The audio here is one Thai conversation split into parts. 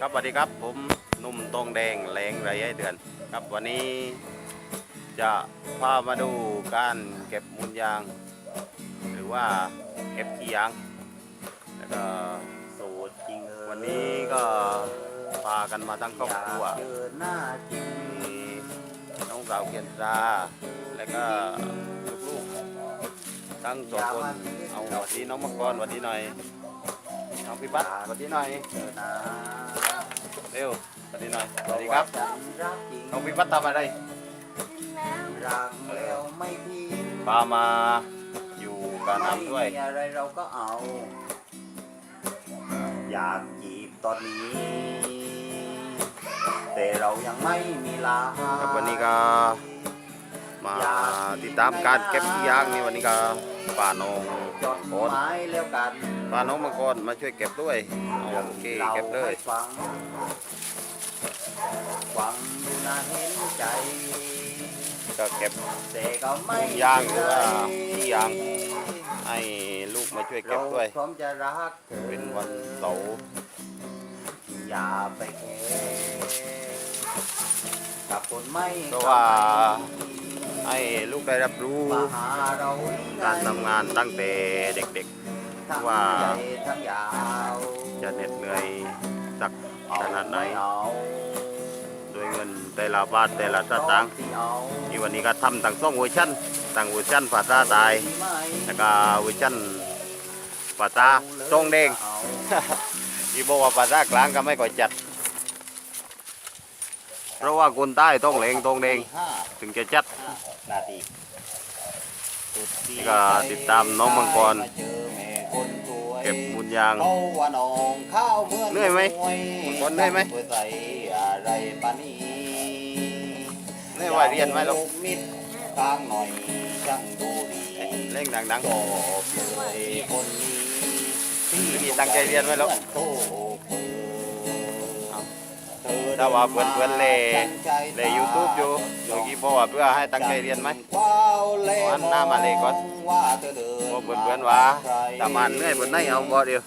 ครับสวัสดีครับผมนุ่มตองแดงแรงไรไอเดือน ครับวันนี้จะพามาดูการเก็บมูลยาง หรือว่าเก็บขี้ยางแล้วก็สูตรจริงวันนี้ก็พากันมาทั้งครอบครัวน้าจริงมีน้องสาวเกียนตาแล้วก็ลูกๆทั้งสองคนเอาหวัดดีน้องมังกรวัดดีหน่อย น้องพิพัฒน์หวัดดีหน่อยเจอหน้าเร็วหวัดดีหน่อยสวัสดีครับฉันรักจริงน้องพิพัฒน์ทำอะไรรักแล้วไม่ทิ้งพามาอยู่กับน้ำด้วยไม่มีอะไรเราก็เอา อยากจีบตอนนี้ แต่เรายังไม่มีลาครับวันนี้ก็มาติดตามการเก็บขี้ยางนี่วันนี้ก็ ป่าน้องจดหมายแล้วกันป่าน้องมังกรมาช่วยเก็บด้วยเอาโอเคเก็บเลยฟังฟังดูน่าเห็นใจ ก็เก็บแต่ก็ไม่ยางหรือว่าขี้ยางให้ลูกมาช่วยเก็บด้วยเราพร้อมจะรักธอเป็นวันเสาร์อย่าไปแคร์กับคนไม่เพราะว่า ให้ลูกได้รับรู้การทำงานตั้งแต่เด็กทั้งว่าจะเหน็ดเหนื่อยสักขนาดไหนเอาด้วยเงินแต่ละบาทแต่ละสตางค์ที่วันนี้ก็ทำต่างซ่องเวอร์ชันต่างเวอร์ชันภาษาใตายแล้วก็เวอร์ชันภาษาซ่องแดงที่บอกว่าภาษากลางก็ไม่ก่อยจัด เพราะว่าคนใต้ต้องเหลงต้องแดงห้าถึงจะจัดนาทีสุดที่ก็ติดตามน้องมังกรมาเจอแม่คนสวยเก็บมูลยางเขาว่าน้องข้าวเมื่อเหนื่อยไหมวยมังกรเหนื่อยไหมพื่อใส่อะไรปานนี้เหนื่อยว่าเรียนไหมลูกมิดทางหน่อยช่างดูดีเล่งดังชอบเลยคนนี้ไม่มีตั้งใจเรียนไว้หรอก โตเปิดๆถ้าว่าเพื่อนๆเล่เล่ยูทูบอยู่เมื่อกี้บอกว่าเพื่อให้ตั้งใจเรียนไหมวันหน้ามาเลยก่อนบอกเพื่อนๆว่าตามันเหนื่อยบนไหนเอาบ่เดียว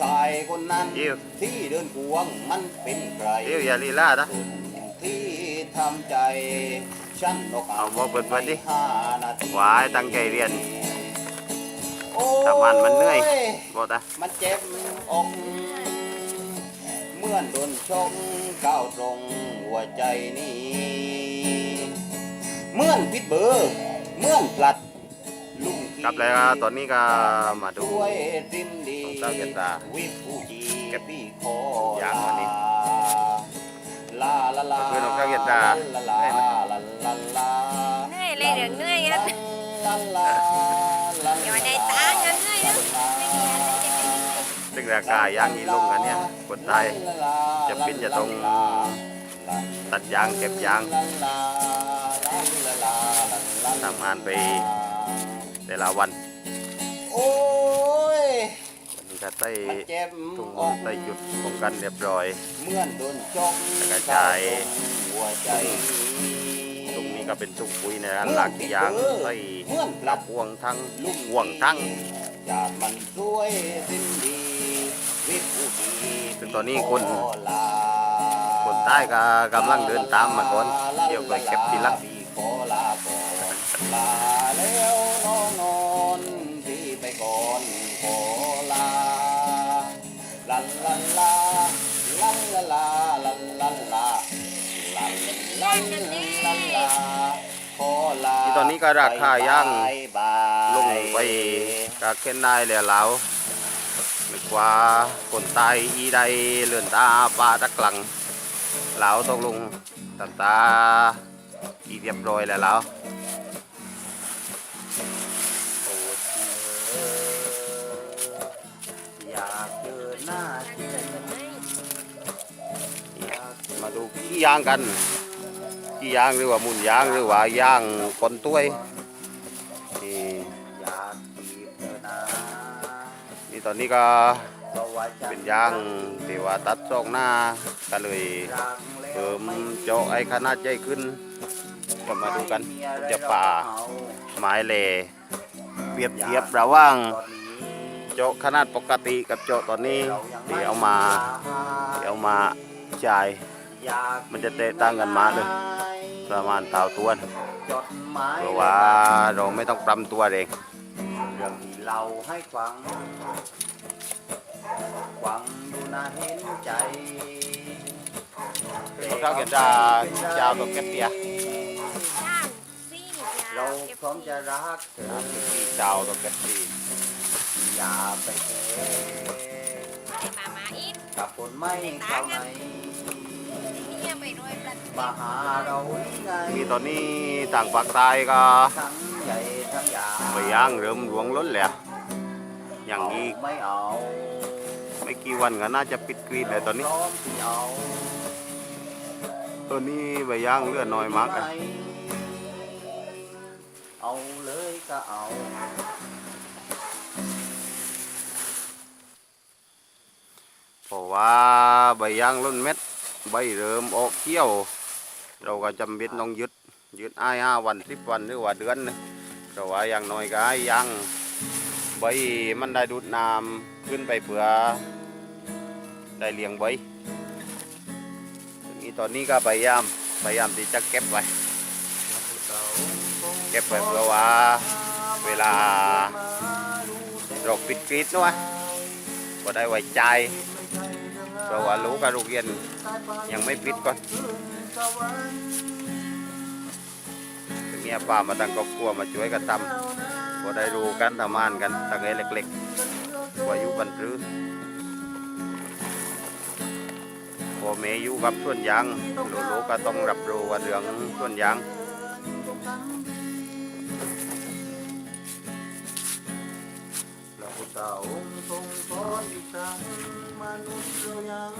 ชายคนนั้นเดี๋ยวที่เดินควงมันเป็นใครเดี๋ยวอย่าลีลานะคนที่ทำใจฉันอกเอาบอกเพื่อนๆดิห้านาทีว่าให้ตั้งใจเรียนโอ้ยตามันมันเหนื่อยบอกตามันเจ็บอกเมื่อนโดนชก ก้าวตรงหัวใจนี้เมื่อนพิดเบอร์เมื่อนพลัดลุงครับแล้วก็ตอนนี้ก็มาดูด้วยริมดีของเต้าเก็บตาวิฟูจีเก็บพี่คอยางวันนี้ลาลาลาเพื่อนของเต้าเก็บตาลาลาลาลาลาลาเหนื่อยเลยเดี๋ยวเหนื่อยกัน ราคายางนี้ลงกันเนี่ยคนไทยจะปิ้นจะตรงตัดยางเก็บยางทำงานไปแต่ละวันโอ้ยวันนี้ก็ใส่มันเจ็บถุงอกใส่จุดป้องกันเรียบร้อยเหมื่อนโดนจกแล้วก็ใช้หัวใจตรงนี้ก็เป็นถุงปุ๋ยในการล้างยางใส่เหมื่อนพรัลับดห่วงทั้งห่วงทั้งจากมันสวยสิ้นดีวิบูดี ซึ่งตอนนี้คนคนใต้ก็กำลังเดินตามมาก่อน เดี๋ยวไปเก็บทีหลังลาแล้วน้องนอนพี่ไปก่อนขอลาลันลันลาลันลาลันลันลาลันลันลันลาขอลาที่ตอนนี้ก็ราคาย่างบายบายลงไปกาเข็นได้แล้วแล้ว นึกว่าคนตายอีใดเลื่อนตาปลาตะกลังเหลาต้องลงตาตาอีเรียบร้อยแล้วแล้วโปรดเถิดอยากเจอหน้าจอมาดูขี้ยางกันขี้ยางหรือว่ามุนยางหรือว่าย่างคนต้วย ตอนนี้ก็เป็นยางที่ว่าตัดซอกหน้าก็เลยเพิ่มเจาะไอ้ขนาดใหญ่ขึ้นก็มาดูกันจะป่าไม้เลเปรียบเทียบระหว่างเจาะขนาดปกติกับเจาะตอนนี้ที่เอามาที่เอามาจ่ายมันจะแตกต่างกันมาเลยประมาณเท่าตัวเพราะว่าเราไม่ต้องปรำตัวเอง เรื่องที่เราให้ฟัง ฟังดูน่าเห็นใจเขาเข้าเขียนดาเจ้าตัวแกปเปียย่างซี่เราเก็บพร้อมจะรักเธอที่เจ้าตัวแกปปีอย่าไปเทไอ้มามาอีกกับคนไม่เข้าไหนนี่ยังไปด้วยปลาทูมาหาเราที่ไง มีตอนนี้ต่างภาคใต้ก็ ทั้ง ใหญ่ทั้งยาวไปย่างเริ่มหลวงล้นแล้วอย่างนี้ไม่เอาไม่กี่วันก็น่าจะปิดกรีดเลยตอนนี้พร้ออาตัวนี้ใบย่างเลือดน้อยมากอะเอาเลยก็เอาเพราะว่าใบย่างล้นเม็ดใบเริ่มออกเขี้ยว เราก็จำเป็นต้องยึด ยึดอ้ายห้าวันสิบวันหรือว่าเดือนนะเพราะว่าอย่างน้อยก็ให้ย่างใบมันได้ดูดน้ำขึ้นไปเพื่อได้เลี้ยงใบนี่ตอนนี้ก็พยายามพยายามที่จะเก็บไว้เก็บไว้เพื่อว่าเวลาเราปิดกรีดนะวะก็ได้ไว้ใจเพราะว่าลูกกับลูกเรียนยังไม่ปิดก่อน ทีนี้ป้ามาตั้งครอบครัวมาช่วยกันทำก็ได้รู้กันทำงานกันตั้งแต่เล็กๆว่าอยู่บันทึกพอเมย์อยู่กับส่วนยางลูกๆก็ต้องรับรู้ว่าเรื่องส่วนยางพระพุทธองค์ทรงสอนอีกครั้งมนุษย์เรายัง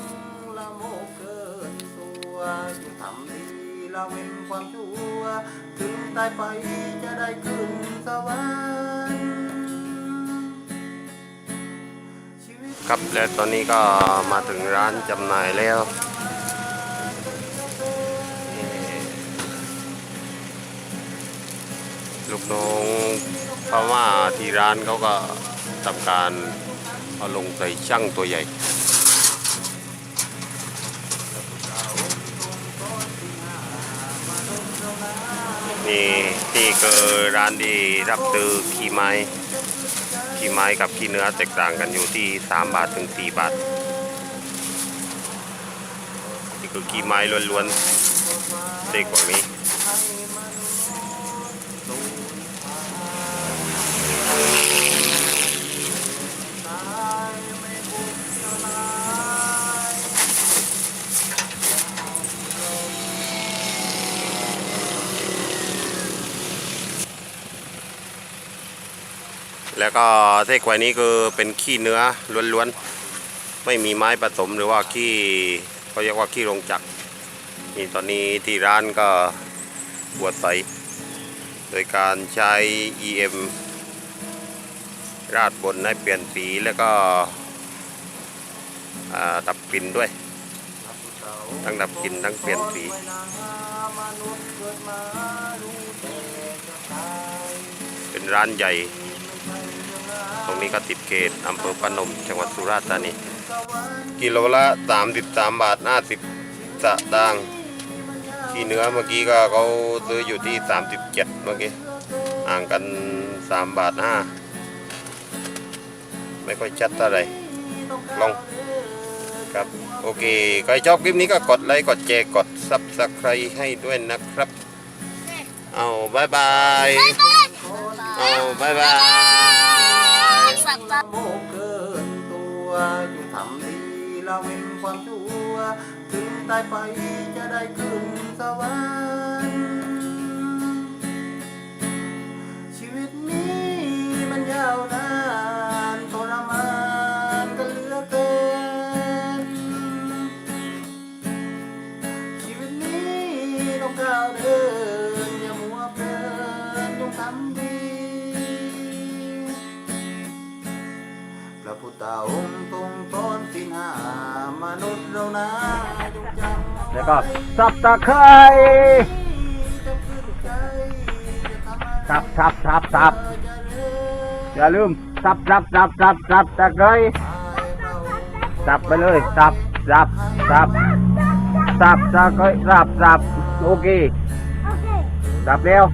ละโมบเกินตัวอยู่ทำดีละเว้นความชั่วถึง ตายไปจะได้ขึ้นสวรรค์ครับและตอนนี้ก็มาถึงร้านจำหน่ายแล้วลูกน้องเพราะว่าที่ร้านเขาก็ทำการเอาลงใส่ช่างตัวใหญ่ นี่นี่คือร้านที่รับซื้อขี้ไม้ขี้ไม้กับขี้เนื้อแตกต่างกันอยู่ที่ 3 บาทถึง 4 บาทนี่คือขี้ไม้ล้วนๆเด็กกว่านี้ แล้วก็เทกไว้นี้คือเป็นขี้เนื้อล้วนๆ ไม่มีไม้ผสมหรือว่าขี้เขาเรียกว่าขี้โรงจักนี่ตอนนี้ที่ร้านก็บวดใสโดยการใช้ EM ราดบนให้เปลี่ยนสีแล้วก็อ่าดับกลิ่นด้วย ทั้งดับกลิ่นทั้งเปลี่ยนสีเป็นร้านใหญ่ ตรงนี้ก็ติดเขตอำเภอพนม จังหวัดสุราษฎร์ธานี กิโลละ 33 บาท 50สตางค์ที่เนื้อเมื่อกี้ก็เขาซื้ออยู่ที่ 37 เมื่อกี้ห่างกัน 3 บาท5ไม่ค่อยชัดเท่าไหร่ลองครับโอเคใครชอบคลิปนี้ก็กดไลค์กดแชร์กด Subscribe ให้ด้วยนะครับ เอาบายบาย เอาบายบายากจะโมกเกินตัวอยู่ทำดีละเว้นความชั่ว ถึงตายไปจะได้ขึ้นสวรร ระพุทธองค์ทรงสอนสินหามนุษย์เรานะจงจำแล้วก็สับตะไคร้สับสับสับสับอย่าลืมสับสับสับสับสับตะไคร้สับไปเลยสับสับสับสับสับก็สับสับโอเคสับแล้ว